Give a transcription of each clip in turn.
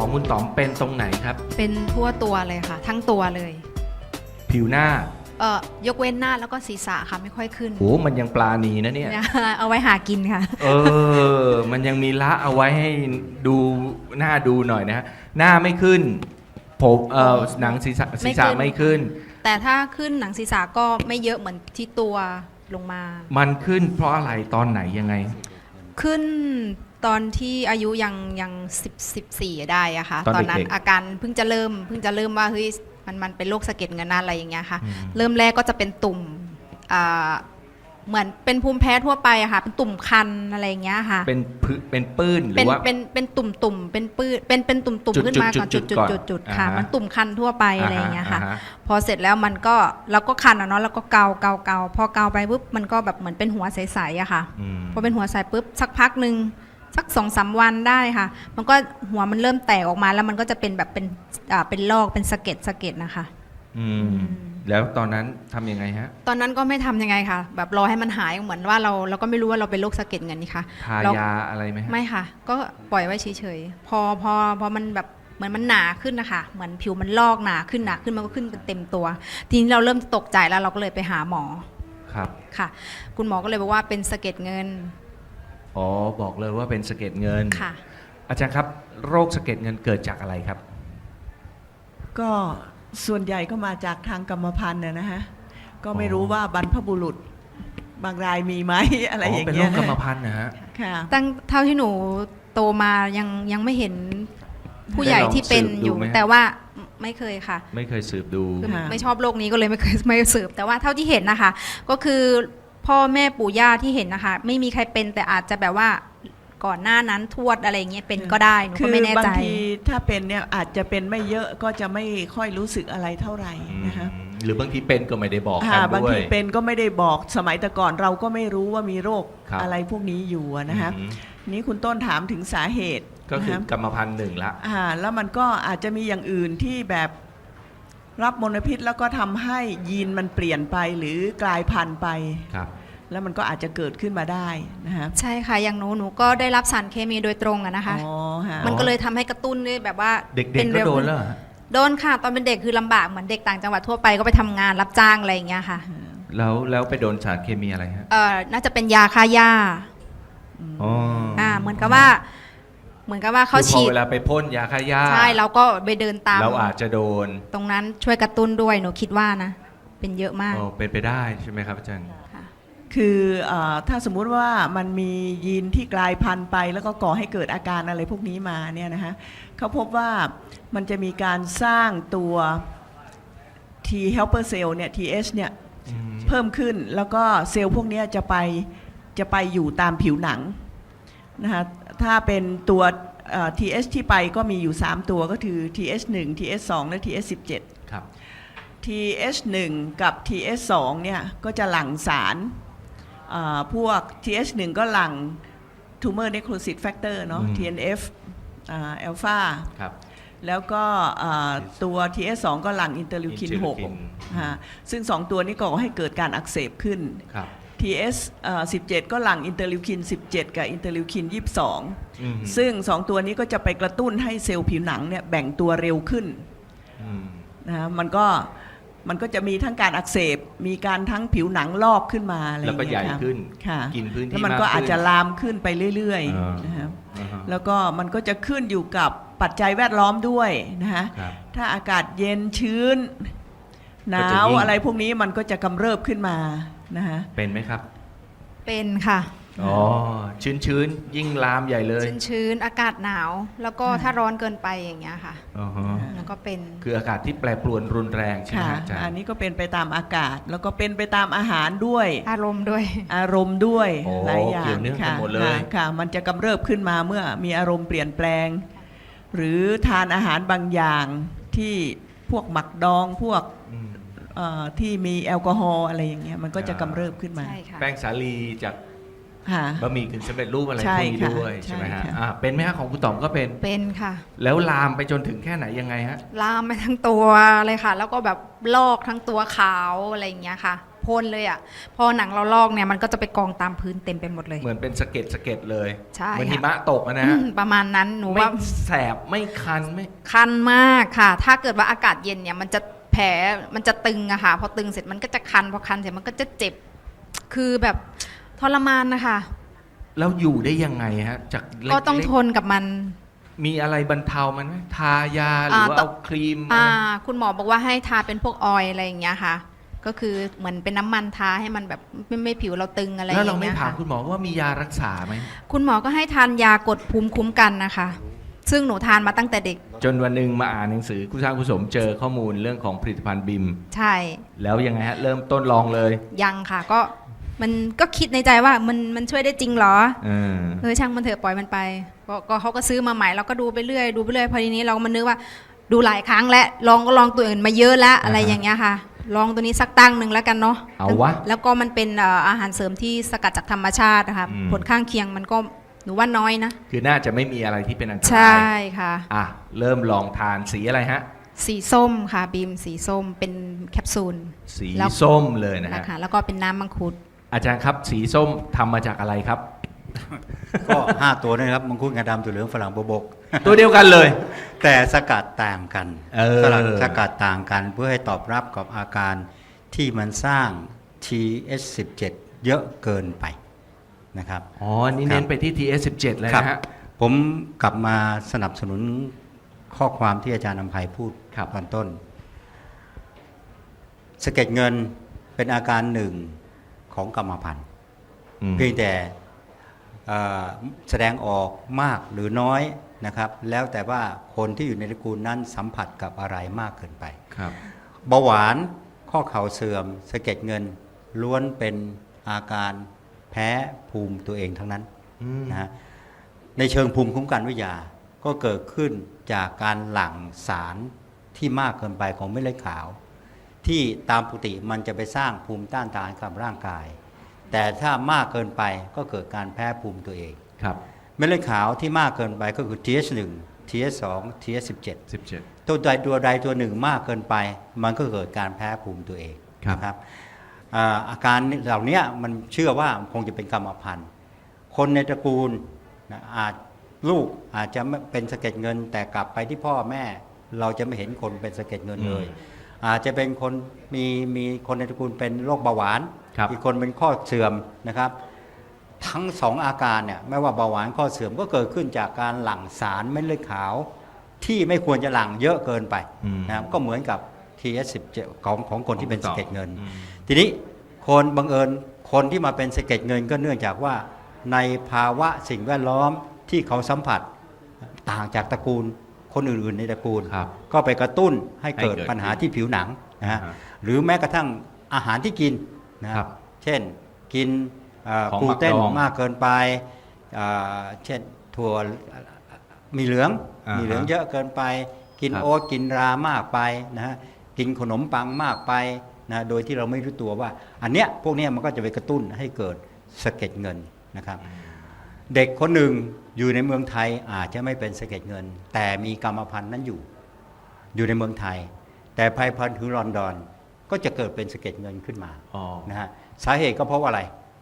ของคุณต๋อมเป็นตรงไหนครับ เป็นทั่วตัวเลยค่ะ ทั้งตัวเลยผิวหน้าเอ่อยกเว้นหน้าแล้วก็ศีรษะค่ะไม่ค่อยขึ้นโอ้มันยังปลานีนะเนี่ย เนี่ยเอาไว้หากินค่ะ เออ มันยังมีละเอาไว้ให้ดูหน้าดูหน่อยนะฮะหน้าไม่ขึ้น ผมเอ่อหนังศีรษะศีรษะไม่ไม่ขึ้ขึ้นนแต่ถ้าขึ้นหนังศีรษะก็ไม่เยอะเหมือนที่ตัวลงมา มันขึ้นเพราะอะไรตอนไหนยังไง ขึ้น ตอนที่อายุยังยังสิบสิบสี่ได้อะค่ะ ตอนนั้นเด็กๆอาการเพิ่งจะเริ่ม เพิ่งจะเริ่มว่าเฮ้ยมันมันเป็นโรคสะเก็ดเงินอะไรอย่างเงี้ยค่ะอืมเริ่มแรกก็จะเป็นตุ่มอ่าเหมือนเป็นภูมิแพ้ทั่วไปอะค่ะ เป็นตุ่มคันอะไรอย่างเงี้ยค่ะ เป็นพืเป็นปื้นหรืเป็นอว่าเป็นเป็นตุ่มตุ่มๆเป็นปื้นเป็นเป็นตุ่มตุ่มจุดขึ้นมาก่อนจุจุดดจุจุดดก่อนจุดจุดค่ะอ่าฮะมันตุ่มคันทั่วไปอะไรอย่างเงี้ยค่ะฮพอเสร็จแล้วมันก็เราก็คันอะเนาะแล้วก็เกาเกาเกาพอเกาไปปุ๊บมันก็แบบเหมือนเป็นหัวใสๆอะค่ะอืมพอเป็นหัวใสปุ๊บสักพักหนึ่ง สักสองสามวันได้ค่ะ มันก็หัวมันเริ่มแตกออกมาแล้วมันก็จะเป็นแบบเป็นอ่าเป็นลอกเป็นสะเก็ดสะเก็ดนะคะ อืม แล้วตอนนั้นทำยังไงฮะ ตอนนั้นก็ไม่ทำยังไงค่ะ แบบรอให้มันหายเหมือนว่าเราเราก็ไม่รู้ว่าเราเป็นโรคสะเก็ดเงินนี่ค่ะทาเรายาอะไรไหมฮะ ไม่ค่ะ ก็ปล่อยไว้เฉยๆ พอพอพอมันแบบเหมือนมันหนาขึ้นนะคะเหมือนผิวมันลอกหนาขึ้นหนาขึ้นมันก็ขึ้นเป็นเต็มตัว ทีนี้เราเริ่มตกใจแล้วเราก็เลยไปหาหมอครับ ค่ะ คุณหมอก็เลยบอกว่าเป็นสะเก็ดเงิน อ๋อบอกเลยว่าเป็นสะเก็ดเงิน ค่ะ อาจารย์ครับ โรคสะเก็ดเงินเกิดจากอะไรครับ ก็ส่วนใหญ่ก็มาจากทางกรรมพันธุ์นะนะฮะ ก็ไม่อ๋อรู้ว่าบรรพบุรุษ บางรายมีไหม อะไรอย่างเป็นโรเงี้ยคกรรมพันธุ์นะฮะ ค่ะ ตั้งเท่าที่หนูโตมายังยังไม่เห็นผู้ใหญ่ที่เป็นอยู่ ได้ลองสืบดูไหมฮะ แต่ว่าไม่เคยค่ะ ไม่เคยสืบดู คือค่ะ ไม่ชอบโลกนี้ก็เลยไม่เคยไม่สืบแต่ว่าเท่าที่เห็นนะคะ ก็คือ พ่อแม่ปู่ย่าที่เห็นนะคะ ไม่มีใครเป็นแต่อาจจะแบบว่าก่อนหน้านั้นทวดอะไรอย่างเงี้ยเป็นก็ได้หนูคืก็ไม่แน่บาใจงทีถ้าเป็นเนี่ยอาจจะเป็นไม่เยอะก็จะไม่ค่อยรู้สึกอะไรเท่าไหร่นะคะหรือบางทีเป็นก็ไม่ได้บอกกัอ่านบางด้วยทีเป็นก็ไม่ได้บอกสมัยแต่ก่อนเราก็ไม่รู้ว่ามีโรคครับอะไรพวกนี้อยู่อะนะคะอืมนี้คุณต้นถามถึงสาเหตุก็คือนะะกรรมพันธุ์หนึ่งละอ่าแล้วมันก็อาจจะมีอย่างอื่นที่แบบ รับมลพิษแล้วก็ทำให้ยีนมันเปลี่ยนไปหรือกลายพันธุ์ไป ครับ แล้วมันก็อาจจะเกิดขึ้นมาได้นะฮะใช่ค่ะ อย่างหนูหนูก็ได้รับสารเคมีโดยตรงอะนะคะ อ๋อฮะมันก็เลยทำให้กระตุ้นด้วยแบบว่าเด็กป็ๆก็เร็วโดนแล้วเหรอฮะโดนค่ะ ตอนเป็นเด็กคือลำบากเหมือนเด็กต่างจังหวัดทั่วไปก็ไปทำงานรับจ้างอะไรอย่างเงี้ยค่ะแล้วแล้วไปโดนสารเคมีอะไรฮะเอ่อน่าจะเป็นยาฆ่าหญ้า อ๋อออ่าเหมือนกับว่า เหมือนกับว่าเขาคือพอฉีดเวลาไปพ่นยาฆ่าหญ้าใช่เราก็ไปเดินตาม เราอาจจะโดนตรงนั้นช่วยกระตุ้นด้วยหนูคิดว่านะ เป็นเยอะมากอ๋อเป็นไปได้ใช่ไหมครับอาจารย์ ค่ะ คือเออถ้าสมมุติว่ามันมียีนที่กลายพันธุ์ไป แล้วก็ก่อให้เกิดอาการอะไรพวกนี้มาเนี่ยนะฮะเขาพบว่ามันจะมีการสร้างตัว T helper cell เนี่ย TH เนี่ยเพิ่มขึ้นแล้วก็เซลล์พวกเนี้ยจะไปจะไปอยู่ตามผิวหนังนะฮะ ถ้าเป็นตัวเอ่อ TH ที่ไปก็มีอยู่ 3 ตัวก็คือ TH1 TH2 และ TH17 ครับ TH1 กับ TH2 เนี่ยก็จะหลั่งสารอ่าพวก TH1 ก็หลั่ง tumor necrosis factor เนาะ อืม TNF อัลฟาครับ แล้วก็อ่าตัว TH2 ก็หลั่งอินเตอร์ลิวคิน interleukin 6ฮะซึ่ง 2 ตัวนี้ก่อให้เกิดการอักเสบขึ้น ครับ TS อ่า17 ก็หลั่งอินเตอร์ลิวคิน 17 กับอินเตอร์ลิวคิน22อืมซึ่ง 2 ตัวนี้ก็จะไปกระตุ้นให้เซลล์ผิวหนังเนี่ยแบ่งตัวเร็วขึ้นอืมนะฮะมันก็มันก็จะมีทั้งการอักเสบ มีการทั้งผิวหนังลอกขึ้นมาอะไรอแล้วย่างก็เงี้ยใหญ่ครับขึ้น ค่ะกินพื้นที่แล้วมันก็มากขึ้นอาจจะลามขึ้นไปเรื่อยอ่าๆนะครับ อ่าฮะแล้วก็มันก็จะขึ้นอยู่กับปัจจัยแวดล้อมด้วยนะฮะ ครับ ถ้าอากาศเย็นชื้นหนาก็จะวยิ่งอะไรพวกนี้มันก็จะกำเริบขึ้นมา นะฮะเป็นไหมครับ เป็นค่ะ อ๋อชื้นๆยิ่งลามใหญ่เลยชื้นๆ อากาศหนาว แล้วก็ค่ะถ้าร้อนเกินไปอย่างเงี้ยค่ะ อ๋อฮะแล้วก็เป็น คืออากาศที่แปรปรวนรุนแรงใช่ไหมค่ะ ฮะอาจารอันย์นี้ก็เป็นไปตามอากาศ แล้วก็เป็นไปตามอาหารด้วย อารมณ์ด้วย อารมณ์ด้วยโอ้หลายอย่างเกี่ยวเนื่องกันค่ะหมดเลย ค่ะค่ะ มันจะกำเริบขึ้นมาเมื่อมีอารมณ์เปลี่ยนแปลง หรือทานอาหารบางอย่างที่พวกหมักดองพวก อืม เอ่อที่มีแอลกอฮอล์อะไรอย่างเงี้ยมันก็จะกำเริบขึ้นมา ใช่ค่ะ แป้งสาลีจากค่ะ บะหมี่กึ่งสำเร็จรูปอะไรใช่พวกนี้ค่ะด้วยใช่ใช่ไหมฮะค่ะ อ่าเป็นไหมฮะของคุณต๋อมก็เป็น เป็นค่ะ แล้วลามไปจนถึงแค่ไหนยังไงฮะ ลามไปทั้งตัวเลยค่ะ แล้วก็แบบลอกทั้งตัวขาวอะไรอย่างเงี้ยค่ะพ่นเลยอะ พอหนังเราลอกเนี่ยมันก็จะไปกองตามพื้นเต็มไปหมดเลย เหมือนเป็นสะเก็ดสะเก็ดเลยใช่เหมือนค่ะ หิมะตกอะนะอืฮะมประมาณนั้นหนูไม่ว่าแสบไม่คันไม่คันมากค่ะ ถ้าเกิดว่าอากาศเย็นเนี่ยมันจะ แผลมันจะตึงอะค่ะ พอตึงเสร็จมันก็จะคัน พอคันเสร็จมันก็จะเจ็บ คือแบบทรมานนะคะ แล้วอยู่ได้ยังไงฮะ จากเล็ๆก็ต้องทนกับมัน มีอะไรบรรเทามันไหมทายาหรืออ่าว่าต้อเอางครีมอ่า คุณหมอบอกว่าให้ทาเป็นพวกออยล์อะไรอย่างเงี้ยค่ะ ก็คือเหมือนเป็นน้ำมันทาให้มันแบบไม่ไม่ผิวเราตึงอะไรอแล้วย่างเราไม่เงี้ยถามค่ะคุณหมอว่ามียารักษาไหม คุณหมอก็ให้ทานยากดภูมิคุ้มกันนะคะ ซึ่งหนูทานมาตั้งแต่เด็ก จนวันหนึ่งมาอ่านหนังสือคุณสร้างคุณสมเจอข้อมูลเรื่องของผลิตภัณฑ์บิม ใช่ แล้วยังไงฮะ เริ่มต้นลองเลย ยังค่ะ ก็มันก็คิดในใจว่ามันมันช่วยได้จริงเหรอ เออ เออช่างมันเถอะปล่อยมันไปก็ก็เขาก็ซื้อมาใหม่เราก็ดูไปเรื่อยดูไปเรื่อยพอทีนี้เราก็มานึกว่าดูหลายครั้งแล้วลองก็ลองตัวอื่นมาเยอะแล้วอะไรอ่าฮะอย่างเงี้ยค่ะ ลองตัวนี้สักตั้งหนึ่งแล้วกันเนาะเอาวะแล้วก็มันเป็นเอ่ออาหารเสริมที่สกัดจากธรรมชาตินะคะอืม ผลข้างเคียงมันก็ หนูว่าน้อยนะ คือน่าจะไม่มีอะไรที่เป็นอันตใช่รายค่ะ อะเริ่มลองทานสีอะไรฮะ สีส้มค่ะบีมสีส้มเป็นแคปซูลสีแล้วส้มเลยนะฮะนะคะแล้วก็เป็นน้ำมังคุดอาจารย์ครับสีส้มทำมาจากอะไรครับ ก็ 5 ตัวนะครับมังคุดงาดำตัวเหลืองฝรั่งบวบก ตัวเดียวกันเลย แต่สกัดต่างกันเออสกัดสกัดต่างกันเพื่อให้ตอบรับกับอาการที่มันสร้าง TH17 เยอะเกินไป นะครับอ๋อนี่เน้นไปที่ TS17 เลยครับนะฮะ ผมกลับมาสนับสนุนข้อความที่อาจารย์นำภัยพูดครับ ตอนต้น สะเก็ดเงินเป็นอาการหนึ่งของกรรมพันธุ์อืมเพียงแต่เอ่อแสดงออกมากหรือน้อยนะครับ แล้วแต่ว่าคนที่อยู่ในตระกูลนั้นสัมผัสกับอะไรมากเกินไป ครับ เบาหวานข้อเข่าเสื่อมสะเก็ดเงินล้วนเป็นอาการ แพ้ภูมิตัวเองทั้งนั้นอืมนะฮะในเชิงภูมิคุ้มกันวิทยา ก็เกิดขึ้นจากการหลั่งสารที่มากเกินไปของเม็ดเลือดขาว ที่ตามปกติมันจะไปสร้างภูมิต้านทานกับร่างกาย แต่ถ้ามากเกินไปก็เกิดการแพ้ภูมิตัวเองครับเม็ดเลือดขาวที่มากเกินไปก็คือ TH1 TH2 TH17 17ตัวใดตัวใดตัวหนึ่งมากเกินไป มันก็เกิดการแพ้ภูมิตัวเองครับนะครับ อ่าอาการเหล่านี้มันเชื่อว่าคงจะเป็นกรรมพันธุ์คนในตระกูลนะอาจลูกอาจจะไม่เป็นสะเก็ดเงิน แต่กลับไปที่พ่อแม่ เราจะไม่เห็นคนเป็นสะเก็ดเงินเลย อาจจะเป็นคนมีมีคนในตระกูลเป็นโรคเบาหวานครับอีกคนเป็นข้อเสื่อมนะครับ ทั้งสองอาการเนี่ยไม่ว่าเบาหวานข้อเสื่อมก็เกิดขึ้นจากการหลั่งสารเม็ดเลือดขาว ที่ไม่ควรจะหลั่งเยอะเกินไปอืมนะครับก็เหมือนกับ TS17 ของของคนที่เป็นสะเก็ดเงินอืม ทีนี้คนบังเอิญคนที่มาเป็นสะเก็ดเงินก็เนื่องจากว่า ในภาวะสิ่งแวดล้อมที่เขาสัมผัสต่างจากตระกูลคนอื่นๆในตระกูลครับก็ไปกระตุ้นให้เกิดให้เกิดปัญหาที่ผิวหนังนะฮะอ่าฮะหรือแม้กระทั่งอาหารที่กินนะครับเช่นกินเอ่อของกลูเตนหมักดองมากเกินไปเอ่อเช่นถั่วมีเหลืองอ่าฮะมีเหลืองเยอะเกินไป กินครับโอ๊ตกินรามากไปนะฮะกินขนมปังมากไป นะโดยที่เราไม่รู้ตัวว่า อันเนี้ยพวกเนี้ยมันก็จะไปกระตุ้นให้เกิดสะเก็ดเงินนะครับ เด็กคนหนึ่งอยู่ในเมืองไทยอาจจะไม่เป็นสะเก็ดเงิน แต่มีกรรมพันธุ์นั้นอยู่ อยู่ในเมืองไทย แต่ภายพันธุ์คือลอนดอนก็จะเกิดเป็นสะเก็ดเงินขึ้นมาอ๋อนะฮะสาเหตุก็เพราะว่าอะไร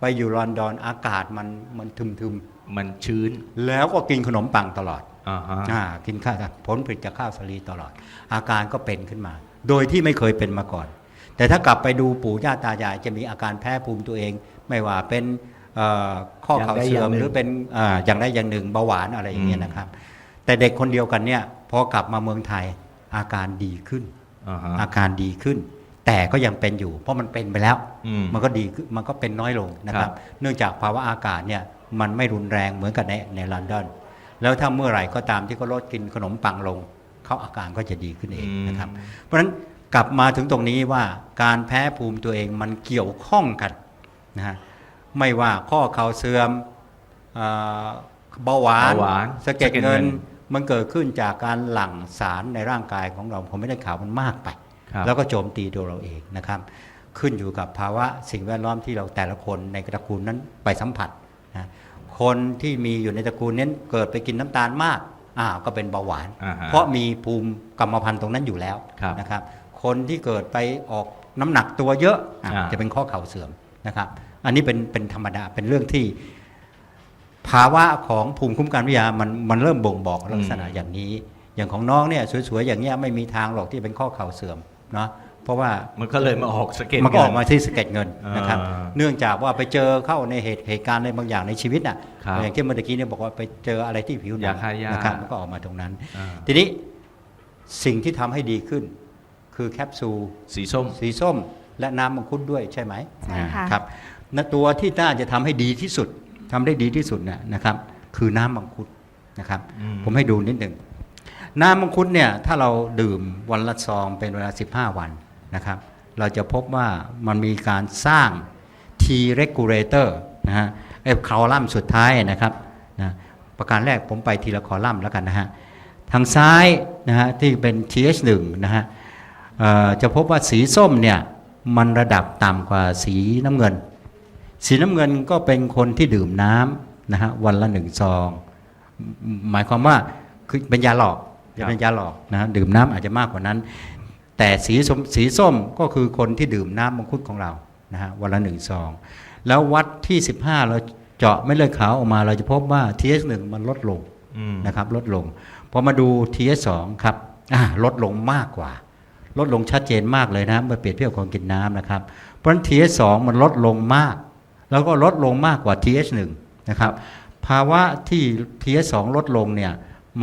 ไปอยู่ลอนดอนอากาศมันมันทึมมันชื้นๆแล้วก็กินขนมปังตลอดอ่าฮะอ่ากินข้าวผลผลิตจากข้าวสาลีตลอด อาการก็เป็นขึ้นมา โดยที่ไม่เคยเป็นมาก่อน แต่ถ้ากลับไปดูปู่ย่าตายายจะมีอาการแพ้ภูมิตัวเอง ไม่ว่าเป็นเอ่อข้อเข่าเสื่อมหรือเป็นอ่าอย่างใดอย่างหนึ่งเบาหวานอะไรอย่างเงี้ยนะครับ แต่เด็กคนเดียวกันเนี่ยพอกลับมาเมืองไทยอาการดีขึ้นอ่าฮะอาการดีขึ้น แต่ก็ยังเป็นอยู่ เพราะมันเป็นไปแล้วอืมมันก็ดีขึ้นมันก็เป็นน้อยลงนะคครัรับบเนื่องจากภาวะอากาศเนี่ยมันไม่รุนแรงเหมือนกับในในลอนดอนแล้วถ้าเมื่อไหร่ก็ตามที่เขาลดกินขนมปังลงเขาอาการก็จะดีขึ้นเองนะครับ เพราะฉะนั้น กลับมาถึงตรงนี้ว่าการแพ้ภูมิตัวเองมันเกี่ยวข้องกันนะฮะไม่ว่าข้อเข่าเสื่อมเอ่อเบาหวานเบาหวานสะเก็ดสะเก็ดเงินเงินมันเกิดขึ้นจากการหลั่งสารในร่างกายของเราผมไม่ได้ข่าวมันมากไปครับแล้วก็โจมตีตัวเราเองนะครับ ขึ้นอยู่กับภาวะสิ่งแวดล้อมที่เราแต่ละคนในตระกูลนั้นไปสัมผัสนะคนที่มีอยู่ในตระกูลนั้นเกิดไปกินน้ำตาลมากอ่าก็เป็นเบาหวานอ่าฮะเพราะมีภูมิกรรมพันธุ์ตรงนั้นอยู่แล้วครับนะครับ คนที่เกิดไปออกน้ำหนักตัวเยอะอะอ่าจะเป็นข้อเข่าเสื่อมนะครับ อันนี้เป็นเป็นธรรมดาเป็นเรื่องที่ ภาวะของภูมิคุ้มกันวิทยามันมันเริ่มบ่งบอกลักษณะอย่างนี้ อย่างของน้องเนี่ยสวยๆอย่างเงี้ยไม่มีทางหรอกที่เป็นข้อเข่าเสื่อมเนาะเพราะว่ามันก็เลยมาออกสะเก็ดมันก็ออกเงิมาที่สะเก็ดเงินนะครับอ่าเนื่องจากว่าไปเจอเข้าในเหตุเหตุการณ์อะไรบางอย่างในชีวิตอะครับอย่างที่เมื่อกี้เนี่ยบอกว่าไปเจออะไรที่ผิวหนัยาฆ่าหญ้านนะครับมันก็ออกมาตรงนั้นอ่าทีนี้สิ่งที่ทำให้ดีขึ้น คือแคปซูลสีส้ม สีส้ม และน้ำมังคุดด้วยใช่ไหมใช่ค่ะ ครับณตัวที่น่าจะทำให้ดีที่สุดทำได้ดีที่สุดเนี่ยนะครับ คือน้ำมังคุดนะครับ อืม ผมให้ดูนิดหนึ่ง น้ำมังคุดเนี่ยถ้าเราดื่มวันละซองเป็นเวลา 15 วันนะครับ เราจะพบว่ามันมีการสร้าง T regulator นะฮะไอ้คอลัมน์สุดท้ายนะครับนะประการแรกผมไปทีละคอลัมน์แล้วกันนะฮะ ทางซ้ายนะฮะที่เป็น TH1 นะฮะเอ่อ จะพบว่าสีส้มเนี่ยมันระดับต่ำกว่าสีน้ำเงิน สีน้ำเงินก็เป็นคนที่ดื่มน้ำนะฮะวันละหนึ่งซอง หมายความว่าคือเป็นยาหลอกเป็นยาหลอกนะฮะดื่มน้ำอาจจะมากกว่านั้น แต่สีส้มสีส้มก็คือคนที่ดื่มน้ำมังคุดของเรานะฮะวันละหนึ่งซอง แล้ววัดที่ 15 เราเจาะเม็ดเลือดขาวออกมา เราจะพบว่า TS1 มันลดลงนะครับลดลงพอมาดู TS2 ครับลดลงมากกว่า ลดลงชัดเจนมากเลยนะเมื่อเปรียบเทียบกับกินน้ำนะครับเพราะฉะนั้น TS2 มันลดลงมาก แล้วก็ลดลงมากกว่า TH1 นะครับภาวะที่ TS2 ลดลงเนี่ย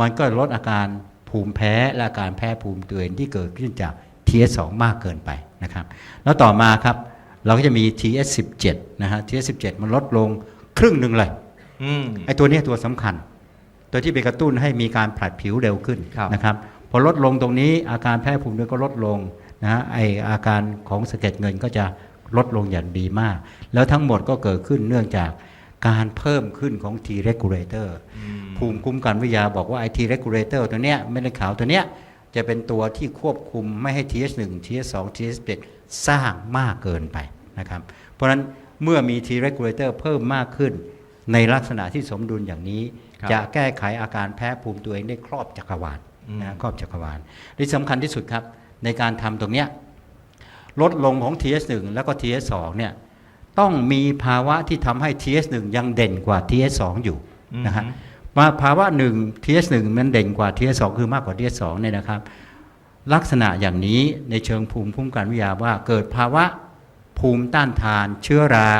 มันก็ลดอาการภูมิแพ้และอาการแพ้ภูมิตัวเองที่เกิดขึ้นจาก TS2 มากเกินไปนะครับ แล้วต่อมาครับเราก็จะมี TS17 นะฮะ TS17 มันลดลงครึ่งหนึ่งเลยอืมไอ้ตัวเนี้ยตัวสำคัญ ตัวที่ไปกระตุ้นให้มีการผลัดผิวเร็วขึ้นครับนะครับ พอลดลงตรงนี้อาการแพ้ภูมิด้วยก็ลดลงนะฮะไออาการของสะเก็ดเงินก็จะลดลงอย่างดีมาก แล้วทั้งหมดก็เกิดขึ้นเนื่องจากการเพิ่มขึ้นของ T regulator ภูมิคุ้มกันวิทยาบอกว่าไอ T regulator ตัวเนี้ยเม็ดเลือดขาวตัวเนี้ยจะเป็นตัวที่ควบคุมไม่ให้ TH1 TH2 TH7 สร้างมากเกินไปนะครับ เพราะฉะนั้นเมื่อมี T regulator เพิ่มมากขึ้น ในลักษณะที่สมดุลอย่างนี้ครับจะแก้ไขอาการแพ้ภูมิตัวเองได้ครอบจักรวาลอืม นะครอบจักรวาลที่สำคัญที่สุดครับ ในการทำตรงเนี้ยลดลงของ TS1 แล้วก็ TS2 เนี่ยต้องมีภาวะที่ทำให้ TS1 ยังเด่นกว่า TS2 อยู่นะฮะมาภาวะหนึ่ง TS1 มันเด่นกว่า TS2 คือมากกว่า TS2 เนี่ยนะครับ ลักษณะอย่างนี้ในเชิงภูมิคุ้มกันวิทยาว่าเกิดภาวะภูมิต้านทาน เชื้อรา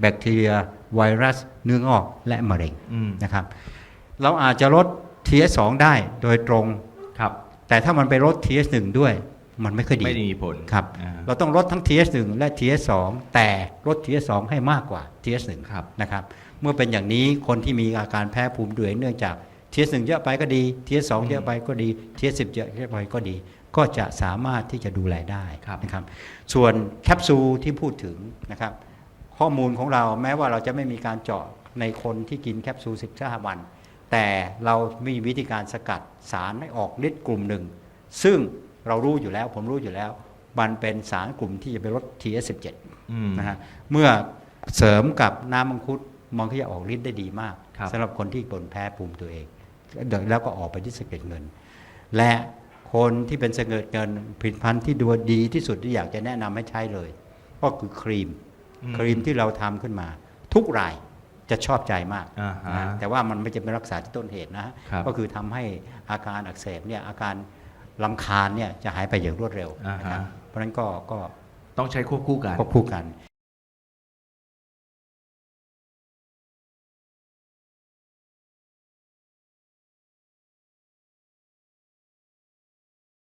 แบคทีเรีย ไวรัส เนื้องอกและมะเร็งอืมนะครับ เราอาจจะลด TS2 ได้โดยตรง ครับ แต่ถ้ามันไปลด TS1 ด้วย มันไม่ค่อยดี ไม่มีผลครับอ่าเราต้องลดทั้ง TS1 และ TS2 แต่ลด TS2 ให้มากกว่า TS1 ครับนะครับ เมื่อเป็นอย่างนี้คนที่มีอาการแพ้ภูมิตัวเองเนื่องจาก TS1 เยอะไปก็ดี TS2 เยอะไปก็ดี TS10 เยอะไปก็ดี ก็จะสามารถที่จะดูแลได้ครับนะครับ ส่วนแคปซูลที่พูดถึงนะครับ ข้อมูลของเราแม้ว่าเราจะไม่มีการเจาะในคนที่กินแคปซูล15วัน แต่เรามีวิธีการสกัดสารให้ออกฤทธิ์กลุ่มหนึ่ง ซึ่งเรารู้อยู่แล้วผมรู้อยู่แล้ว มันเป็นสารกลุ่มที่จะไปลด TS17 อืมนะฮะเมื่อเสริมกับน้ำมังคุดมันก็จะออกฤทธิ์ได้ดีมากครับสำหรับคนที่ปนแพ้ภูมิตัวเอง แล้วก็ออกไปที่สะเก็ดเงิน และคนที่เป็นสะเก็ดเงินผลิตภัณฑ์ที่ดูดีที่สุดที่อยากจะแนะนำให้ใช้เลย ก็คือครีมอืมครีมที่เราทำขึ้นมา ทุกราย จะชอบใจมากอ่าฮะนะแต่ว่ามันไม่จะเป็นรักษาที่ต้นเหตุนะฮะครับก็คือทำให้อาการอักเสบเนี่ยอาการลำคาญเนี่ยจะหายไปอย่างรวดเร็วอ่าฮะนะครับเพราะฉะนั้นก็ก็ต้องใช้ควบคู่กันควบคู่กัน